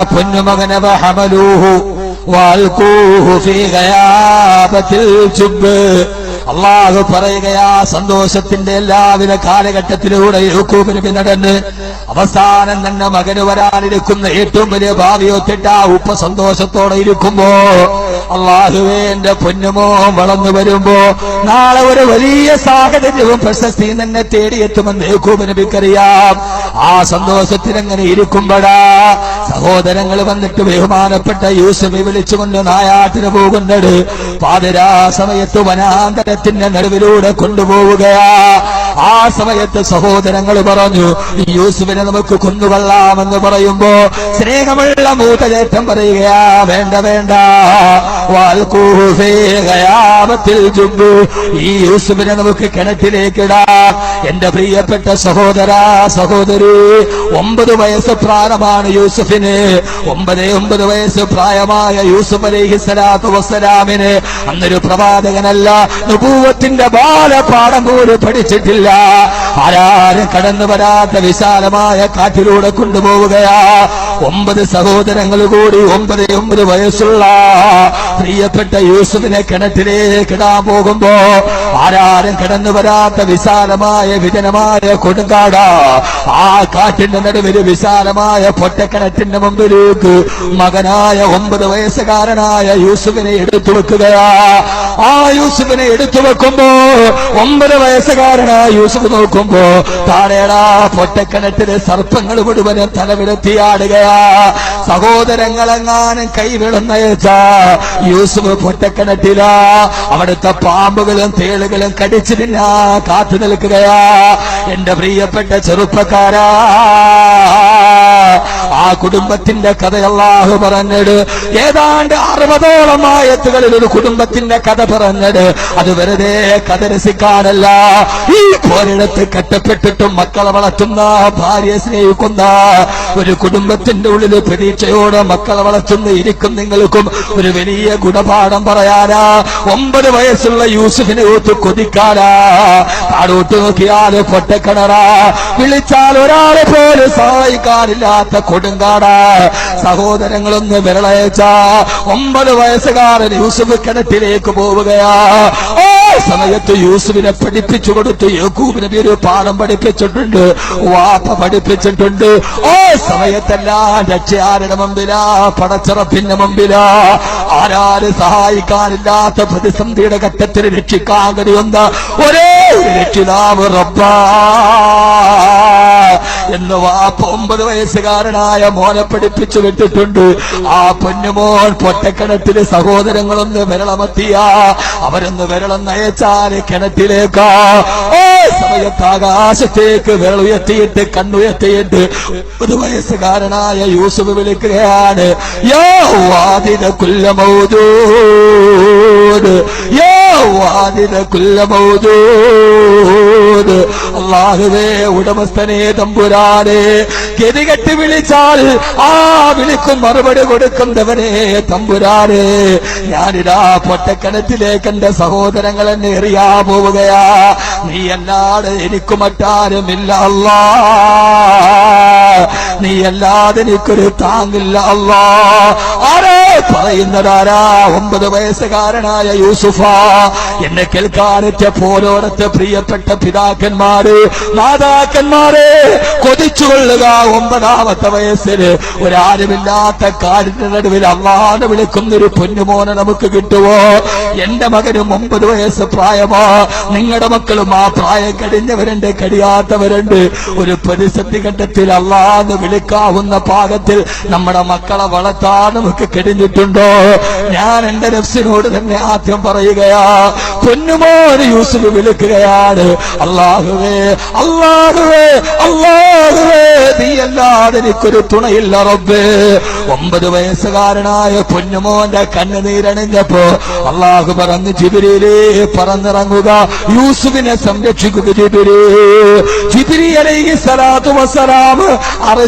പൊന്നുമകനെ അള്ളാഹു പറയുകയാ സന്തോഷത്തിന്റെ എല്ലാവിധ കാലഘട്ടത്തിലൂടെ യൂക്കൂബിന് നടന്ന് അവസാനം തന്നെ മകന് വരാനിരിക്കുന്ന ഏറ്റവും വലിയ ഭാവിയൊത്തിട്ട് ആ ഉപ്പ സന്തോഷത്തോടെ ഇരിക്കുമ്പോ അള്ളാഹുവേ എന്റെ പൊന്നുമോ വളർന്നു വരുമ്പോ നാളെ ഒരു വലിയ സാഹചര്യവും പ്രശസ്തിയും തന്നെ തേടിയെത്തുമെന്ന് യൂക്കൂബ് ആ സന്തോഷത്തിൽ എങ്ങനെ ഇരിക്കുമ്പോഴാ സഹോദരങ്ങൾ വന്നിട്ട് ബഹുമാനപ്പെട്ട യൂസഫെ വിളിച്ചുകൊണ്ട് നായാട്ടിന് പോകുന്നത്. പാതിരാ സമയത്ത് വനാന്തരത്തിന്റെ നടുവിലൂടെ കൊണ്ടുപോവുകയാ. ആ സമയത്ത് സഹോദരങ്ങൾ പറഞ്ഞു യൂസുഫിനെ നമുക്ക് കൊന്നുകൊള്ളാമെന്ന് പറയുമ്പോ സ്നേഹമുള്ള മൂത്തചേറ്റം പറയുകയാ വേണ്ട വേണ്ട. ഗയാബത്തിൽ ജുബ്ബ്. ഈ യൂസുഫിനെ നമുക്ക് കിണറ്റിലേക്കിടാം. എന്റെ പ്രിയപ്പെട്ട സഹോദര സഹോദരി ഒമ്പത് വയസ്സ് പ്രായമാണ് യൂസുഫിന്. ഒമ്പത് ഒമ്പത് വയസ്സ് പ്രായമായ യൂസഫ് അലൈഹി സ്വലാത്തു വസ്സലാമിന്. അന്നൊരു പ്രവാചകനല്ല നുപൂവത്തിന്റെ ബാലപാഠം പോലും പഠിച്ചിട്ടില്ല. ആരാരും കടന്നു വരാത്ത വിശാലമായ കാറ്റിലൂടെ കൊണ്ടുപോവുകയാ. ഒമ്പത് സഹോദരങ്ങൾ കൂടി ഒമ്പത് ഒമ്പത് വയസ്സുള്ള പ്രിയപ്പെട്ട യൂസുഫിനെ കിണറ്റിലേക്ക് ഇടാൻ പോകുമ്പോ ആരാരും കിടന്നു വരാത്ത വിശാലമായ വിജനമായ കൊടുങ്കാട. ആ കാറ്റിന്റെ നടുവിൽ വിശാലമായ പൊട്ടക്കിണറ്റിന്റെ മുമ്പിലേക്ക് മകനായ ഒമ്പത് വയസ്സുകാരനായ യൂസുഫിനെ എടുത്തു വെക്കുകയാ. ആ യൂസുഫിനെ എടുത്തു വെക്കുമ്പോ ഒമ്പത് വയസ്സുകാരനായ യൂസുഫ് നോക്കുമ്പോ താഴേടാ പൊട്ടക്കിണറ്റിലെ സർപ്പങ്ങൾ മുഴുവനും തലവിലെത്തിയാടുകയാ. സഹോദരങ്ങളെങ്ങാനും കൈവിളുന്നയച്ച യൂസുഫ് പൊട്ടക്കിണറ്റില. അവിടുത്തെ പാമ്പുകളും തേളുകളും കടിച്ചിട്ടില്ല. കാത്തു നിൽക്കുകയാ. എന്റെ പ്രിയപ്പെട്ട ചെറുപ്പക്കാരാ. ആ കുടുംബത്തിന്റെ കഥയല്ലാഹു പറഞ്ഞത് ഏതാണ്ട് അറുപതോളം ആയത്തുകളിൽ ഒരു കുടുംബത്തിന്റെ കഥ പറഞ്ഞത് അത് വെറുതെ കഥ രസിക്കാനല്ല. ഈ പോരിടത്ത് കെട്ടപ്പെട്ടിട്ടും മക്കളെ വളർത്തുന്ന ഭാര്യയെ സ്നേഹിക്കുന്ന ഒരു കുടുംബത്തിന്റെ ഉള്ളിൽ പ്രതീക്ഷയോടെ മക്കളെ വളർത്തുന്ന ഇരിക്കും നിങ്ങൾക്കും ഒരു വലിയ ഗുണപാഠം പറയാനാ. ഒമ്പത് വയസ്സുള്ള യൂസുഫിനെ ഓത്ത് കൊതിക്കാനാ. താഴോട്ട് നോക്കിയാൽ പൊട്ടക്കിണറാ വിളിച്ചാൽ ഒരാളെ പോലും സഹായിക്കാനില്ലാത്ത കൊടുങ്കാടാ. സഹോദരങ്ങളൊന്ന് വിരളയച്ച. ഒമ്പത് വയസ്സുകാരൻ യൂസുഫ് കിണറ്റിലേക്ക് പോവുകയാ. ഓ സമയത്ത് യൂസുഫിനെ പഠിപ്പിച്ചു കൊടുത്തു യക്കൂബിനെ പേര് പാഠം പഠിപ്പിച്ചിട്ടുണ്ട് വാപ്പ പഠിപ്പിച്ചിട്ടുണ്ട്. ഓ സമയത്തെല്ലാം രക്ഷയാരുടെ മുമ്പിലാ പടച്ചിറപ്പിന്റെ മുമ്പിലാ. ആരാര് സഹായിക്കാനില്ലാത്ത പ്രതിസന്ധിയുടെ ഘട്ടത്തിൽ രക്ഷിക്കാൻ കഴിയുന്ന ഒരേ ഒരു എന്ന് വാപ്പ ഒമ്പത് വയസ്സുകാരനായ മോനെ പഠിപ്പിച്ചു വിട്ടിട്ടുണ്ട്. ആ പൊന്നുമോൻ പൊട്ടക്കിണറ്റിൽ സഹോദരങ്ങളൊന്ന് വിരളമെത്തിയ. അവരൊന്ന് വിരളം നയച്ചാൽ കിണറ്റിലേക്കാ. ഓ സമയത്ത് ആകാശത്തേക്ക് വിരളുയർത്തിയിട്ട് കണ്ണുയർത്തിയിട്ട് ഒമ്പത് വയസ്സുകാരനായ യൂസുഫ് വിളിക്കുകയാണ് യോ വാദിന കുല്ലമൗദൂദ് യോ വാദിന കുല്ലമൗദൂദ് അള്ളാഹുവേ ഉടമസ്ഥനെ തമ്പുരാനെ ഗതികെട്ട് വിളിച്ചാൽ ആ വിളിക്കും മറുപടി കൊടുക്കുന്നവനെ തമ്പുരാനെ. ഞാനിതാ പൊട്ടക്കിണറ്റിലേക്ക് എന്റെ സഹോദരങ്ങൾ എന്നെ എറിയാ പോവുകയാ. നീ അല്ലാതെ എനിക്ക് മറ്റാരുമില്ല അല്ലാ നീ അല്ലാതെ എനിക്കൊരു താങ്ങില്ല അല്ലാ. ആരോ പറയുന്നതാരാ? ഒമ്പത് വയസ്സുകാരനായ യൂസുഫ. എന്നെ കേൾക്കാനെറ്റ പോലോടത്തെ പ്രിയപ്പെട്ട പിതാക്കന്മാര് മാതാക്കന്മാരെ കൊതിച്ചുകൊള്ളുക ഒമ്പതാമത്തെ വയസ്സിൽ. ഒരാരുമില്ലാത്ത കാടിന്റെ നടുവിൽ അള്ളാന്ന് വിളിക്കുന്നൊരു പൊന്നുമോനെ നമുക്ക് കിട്ടുവോ? എന്റെ മകനും ഒമ്പത് വയസ്സ് പ്രായമോ. നിങ്ങളുടെ മക്കളും ആ പ്രായം കഴിഞ്ഞവരുണ്ട് കഴിയാത്തവരുണ്ട്. ഒരു പ്രതിസന്ധി ഘട്ടത്തിൽ അള്ളാന്ന് വിളിക്കാവുന്ന പാകത്തിൽ നമ്മുടെ മക്കളെ വളർത്താൻ നമുക്ക് കഴിഞ്ഞിട്ടുണ്ടോ? ഞാൻ എന്റെ നഫ്സിനോട് തന്നെ ആദ്യം പറയുകയാ പൊന്നുമോന് യൂസുഫ് വിളിക്കുകയാണ്. അള്ളാഹുവേ അള്ളാഹുവേ അള്ളാഹുവേ നീ അല്ലാതെ എനിക്കൊരു തുണയില്ല റബ്ബേ. ഒമ്പത് വയസ്സുകാരനായ പൊന്നുമോന്റെ കണ്ണുനീരണിഞ്ഞപ്പോ അള്ളാഹു പറഞ്ഞു ജിബിരിയിലേ പറന്നിറങ്ങുക. യൂസുഫിനെ സംരക്ഷിക്കുക ജിബിരി ജിബിരി അലൈഹി സലാത്തു വസ്സലാം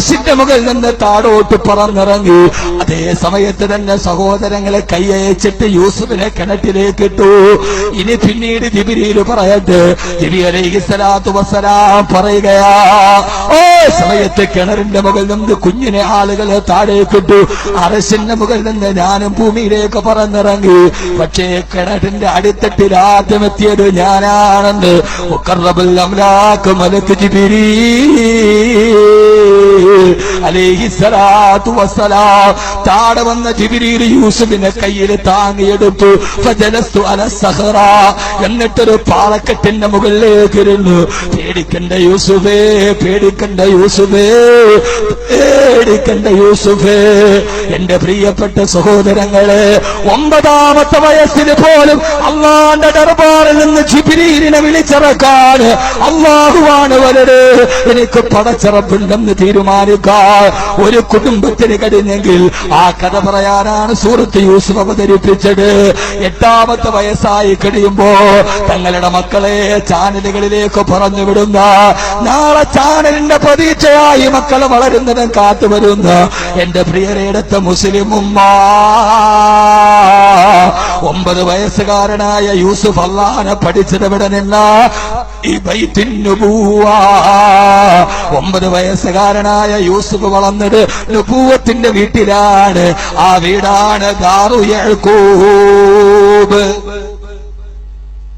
അരശിന്റെ മുകളിൽ നിന്ന് താടോട്ട് പറന്നിറങ്ങി. അതേ സമയത്ത് തന്നെ സഹോദരങ്ങളെ കൈയച്ചിട്ട് യൂസുഫിനെ കിണറ്റിലേക്ക് ഇട്ടു. ഇനി പിന്നീട് ജിബിരിയിൽ പറയട്ടെ ജിബി അലൈഹി പറയുകയാ ഓ സമയത്ത് കിണറിന്റെ മുകളിൽ നിന്ന് കുഞ്ഞിനെ ആളുകളെ താഴേക്കിട്ടു അരശിന്റെ മുകളിൽ നിന്ന് ഞാനും ഭൂമിയിലേക്ക് പറന്നിറങ്ങി. പക്ഷേ കിണറിന്റെ അടിത്തട്ടിൽ ആദ്യം എത്തിയത് ഞാനാണെന്ന് മലക്ക് ജിബിരി അലേഹിസലാത്തു വസ്സലാം. താഴെ വന്ന ജിബിരിയിൽ യൂസുഫിനെ കയ്യിൽ താങ്ങിയെടുത്തു. ഫജലസ്തു അല സഹറ. എന്നിട്ടൊരു പാളക്കെട്ടിന്റെ മുകളിലേക്ക് ഇരുന്നു. പേടിക്കണ്ട യൂസുഫേ പേടിക്കണ്ട യൂസുഫേ പേടിക്കണ്ട യൂസുഫേ. എന്റെ പ്രിയപ്പെട്ട സഹോദരങ്ങളെ ഒമ്പതാമത്തെ വയസ്സിൽ പോലും അള്ളാന്റെ ദർബാറിൽ നിന്ന് ജിബിരീലിനെ വിളിച്ചിറക്കാൻ അള്ളാഹുവാണ് വരട്. എനിക്ക് പടച്ചിറപ്പുണ്ടെന്ന് തീരുമാനിക്കാൻ ഒരു കുടുംബത്തിന് കഴിഞ്ഞെങ്കിൽ ആ കഥ പറയാനാണ് സൂറത്ത് യൂസഫ് അവതരിപ്പിച്ചത്. എട്ടാമത്തെ വയസ്സായി കഴിയുമ്പോ തങ്ങളുടെ മക്കളെ ചാനലുകളിലേക്ക് പറഞ്ഞു വിടുന്ന നാളെ ചാനലിന്റെ പ്രതീക്ഷയായി മക്കൾ വളരുന്നതും കാത്തു വരുന്ന എന്റെ പ്രിയരെടുത്ത മുസ്ലിം ഉമ്മ. ഒമ്പത് വയസ്സുകാരനായ യൂസുഫ് അള്ളാനെ പഠിച്ചത് ഇവിടെ നിന്ന ഈ ബൈത്തിൻ നുബൂവ. ഒമ്പത് വയസ്സുകാരനായ യൂസുഫ് വളർന്നത്? നുപൂവത്തിന്റെ വീട്ടിലാണ്. ആ വീടാണ് ദാറു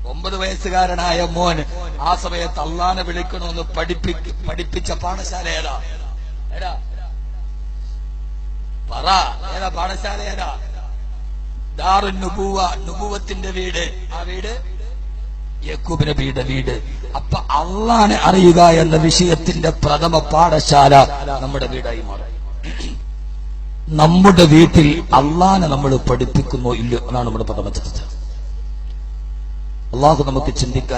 ഒമ്പത് വയസ്സുകാരനായ മോൻ ആ സമയത്ത് അള്ളാനെ വിളിക്കണമെന്ന് പഠിപ്പി പഠിപ്പിച്ച പാഠശാല ഏതാ? ഏതാ? പറ ഏതാ പാഠശാല ഏതാ? ദാറു നുപൂവ നുപൂവത്തിന്റെ വീട്. ആ വീട്? യക്കൂബ് നബിയുടെ വീട്. അപ്പൊ അള്ളാനെ അറിയുക എന്ന വിഷയത്തിന്റെ പ്രഥമ പാഠശാല നമ്മുടെ വീടായി മാറും. നമ്മുടെ വീട്ടിൽ അള്ളാനെ നമ്മൾ പഠിപ്പിക്കുന്നോ ഇല്ലയോ എന്നാണ് നമ്മുടെ പ്രഥമ ചർച്ച. അള്ളാഹു നമുക്ക് ചിന്തിക്കാൻ